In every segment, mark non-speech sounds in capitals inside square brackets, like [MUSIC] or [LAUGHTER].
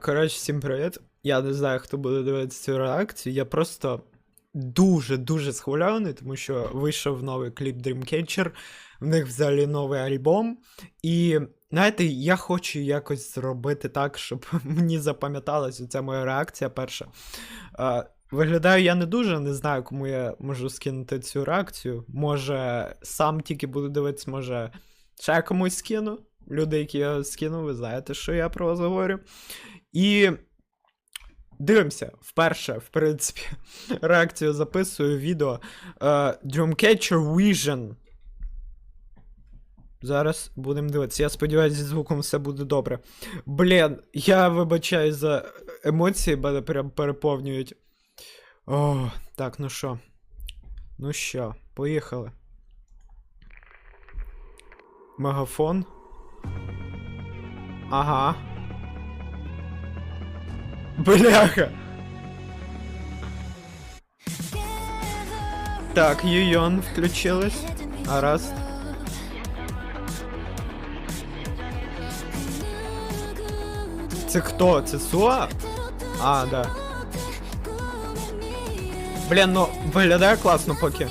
Коротше, всім привіт. Я не знаю, хто буде дивитися цю реакцію. Я просто дуже-дуже схвильований, тому що вийшов новий кліп Dreamcatcher, в них взагалі новий альбом. І знаєте, я хочу якось зробити так, щоб [LAUGHS] мені запам'яталась ця моя реакція перша. Виглядаю я не дуже, не знаю, кому я можу скинути цю реакцію. Може, сам тільки буду дивитися, може, ще комусь скину. Люди, які я скинув, ви знаєте, що я про вас говорю. І дивимося, вперше, в принципі, [LAUGHS] реакцію записую відео. е, Dreamcatcher Vision. Зараз будемо дивитися. Я сподіваюся, зі звуком все буде добре. Блін, я вибачаю за емоції, мене прям переповнюють. О, так, ну що. Ну що, поїхали. Мегафон. Ага. Бляха. Так, Юйон включилась. А раз. Це хто? Це Суа? А, да. Блін, ну виглядає класно поки.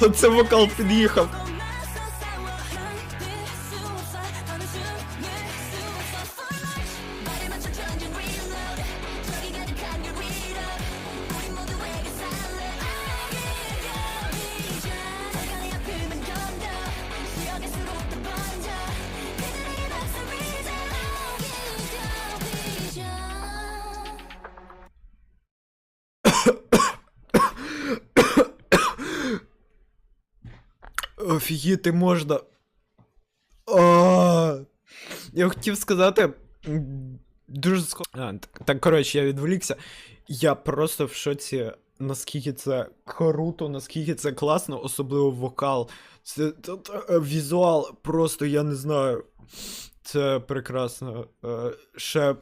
Оце вокал під'їхав. Офігіти можна. Я хотів сказати. Дуже схо... Так, коротше, я відволікся. Я просто в шоці, наскільки це круто, наскільки це класно, особливо вокал. Це е, візуал, просто я не знаю. Це прекрасно. Е, Ще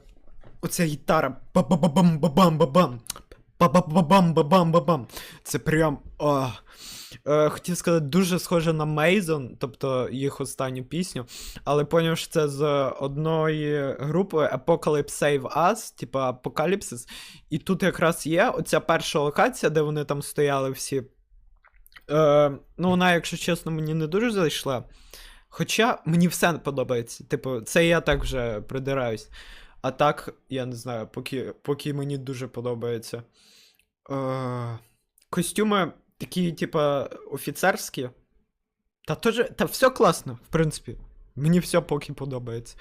оця гітара. Ба-ба-ба-бам-ба-бам-ба-бам. Ба-ба-ба-бам-ба-бам-ба-бам. Це прям. А. Е, хотів сказати, дуже схоже на Мейзон, тобто їх останню пісню, але поняв, що це з одної групи Apocalypse Save Us, типа Апокаліпсис. І тут якраз є оця перша локація, де вони там стояли всі. Е, ну, вона, якщо чесно, мені не дуже зайшла. Хоча мені все подобається. Типу, це я так вже придираюсь. А так, я не знаю, поки, поки мені дуже подобається. Е, костюми такі, типа, офіцерські. Та теж, та все класно, в принципі. Мені все поки подобається.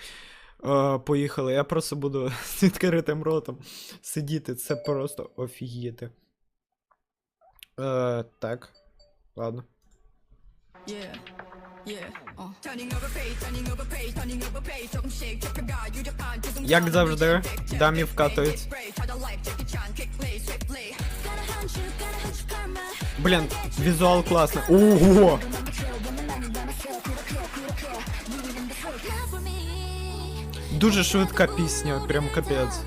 Е, поїхали. Я просто буду [LAUGHS] з відкритим ротом сидіти. Це просто офігіти. Е, так. Ладно. Yeah, yeah, uh. Turning over Блин, визуал классно. Ого! Дуже швидка пісня, прям капец.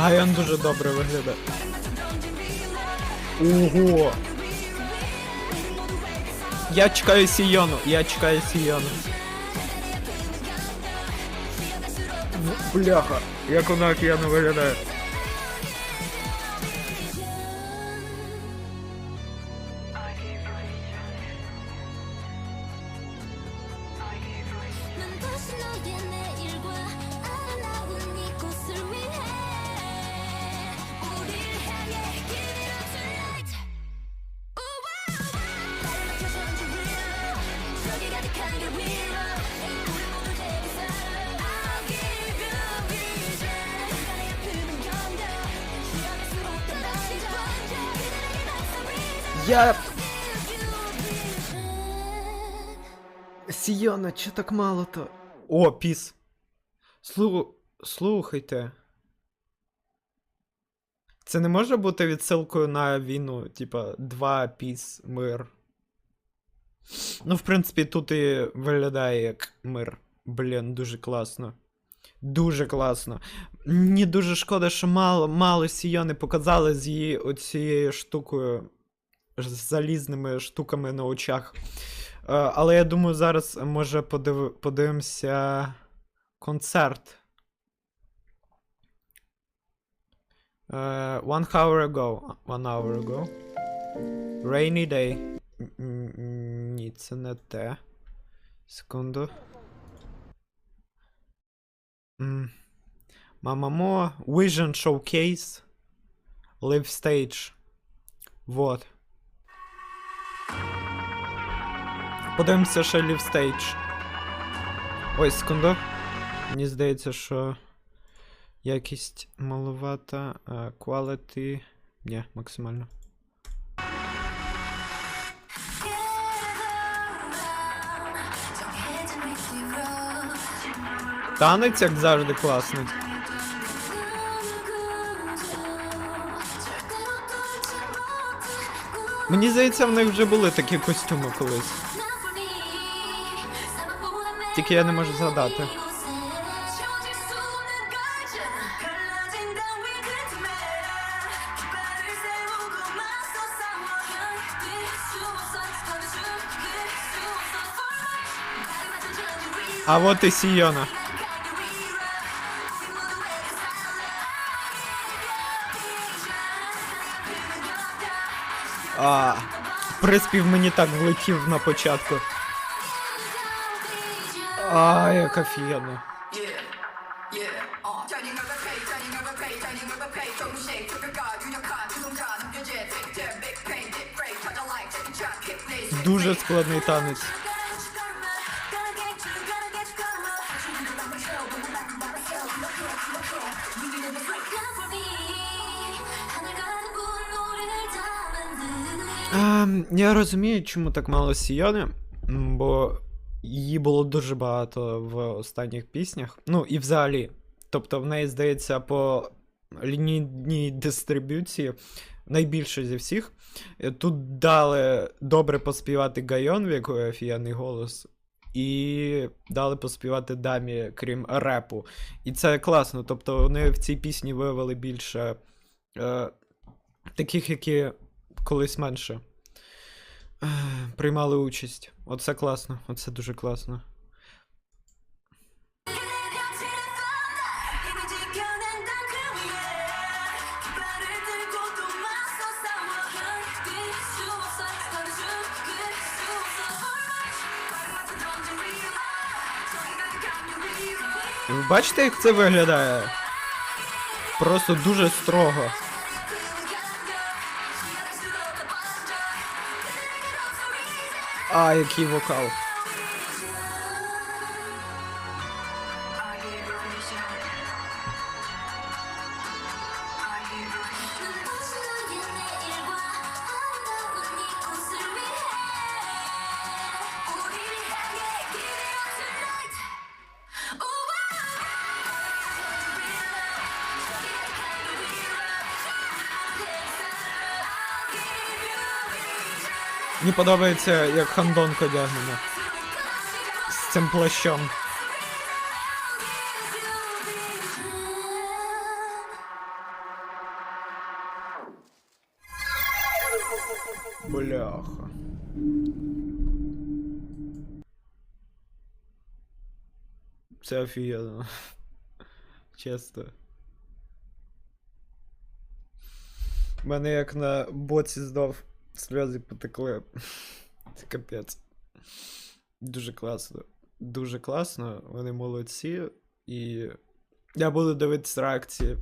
А він дуже добре виглядає. Ого! Я чекаю Сіону, я чекаю Сіону. Бляха, як вона океану виглядає. Я. Сіона, чи так мало то? О, піс. Слу... Слухайте. Це не може бути відсилкою на війну, типа, два піс мир. Ну, в принципі, тут і виглядає як мир. Блін, дуже класно. Дуже класно. Мені дуже шкода, що мало, мало сіяни показали з її оцією штукою, з залізними штуками на очах. Е, але я думаю, зараз може подив... подивимося концерт. Е, one hour ago. One hour ago. Rainy day. Ні, це не те. Секунду. Мамамо. Vision Showcase. Live Stage. Вот. Подивимося ще Stage. Ой, секунду. Мені здається, що якість маловата. Quality. Ні, максимально. Танець, як завжди, класний. Мені здається, в них вже були такі костюми колись. Тільки я не можу згадати. А от і Сіона. А, приспів мені так влетів на початку. Ай, как офигенно. Дуже складний танец. Я розумію, чому так мало сіяни, бо її було дуже багато в останніх піснях. Ну і взагалі. Тобто в неї, здається, по лінійній дистриб'юції найбільше зі всіх. Е, Тут дали добре поспівати Гайон, в якої офігенний голос, і дали поспівати дамі, крім репу. І це класно. Тобто вони в цій пісні вивели більше е, таких, які колись менше [SIGHS] приймали участь. Оце класно, оце дуже класно. Ви бачите, як це виглядає? Просто дуже строго. А, який вокал. Мені подобається, як хандонка одягнена. З цим плащом. Бляха. Це офігенно. Чесно. Мене як на боці здав сльози потекли. [LAUGHS] Це капець. Дуже класно. Дуже класно, вони молодці. І я буду дивитися реакції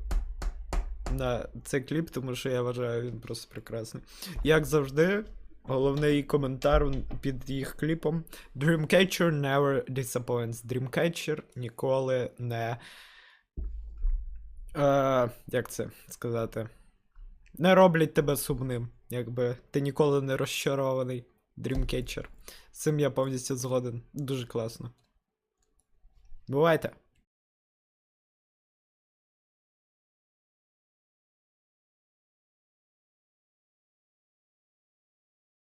на цей кліп, тому що я вважаю, він просто прекрасний. Як завжди, головний коментар під їх кліпом: Dreamcatcher never disappoints. Dreamcatcher ніколи не. Е, як це сказати? Не роблять тебе сумним, якби ти ніколи не розчарований. Dreamcatcher. З цим я повністю згоден. Дуже класно. Бувайте!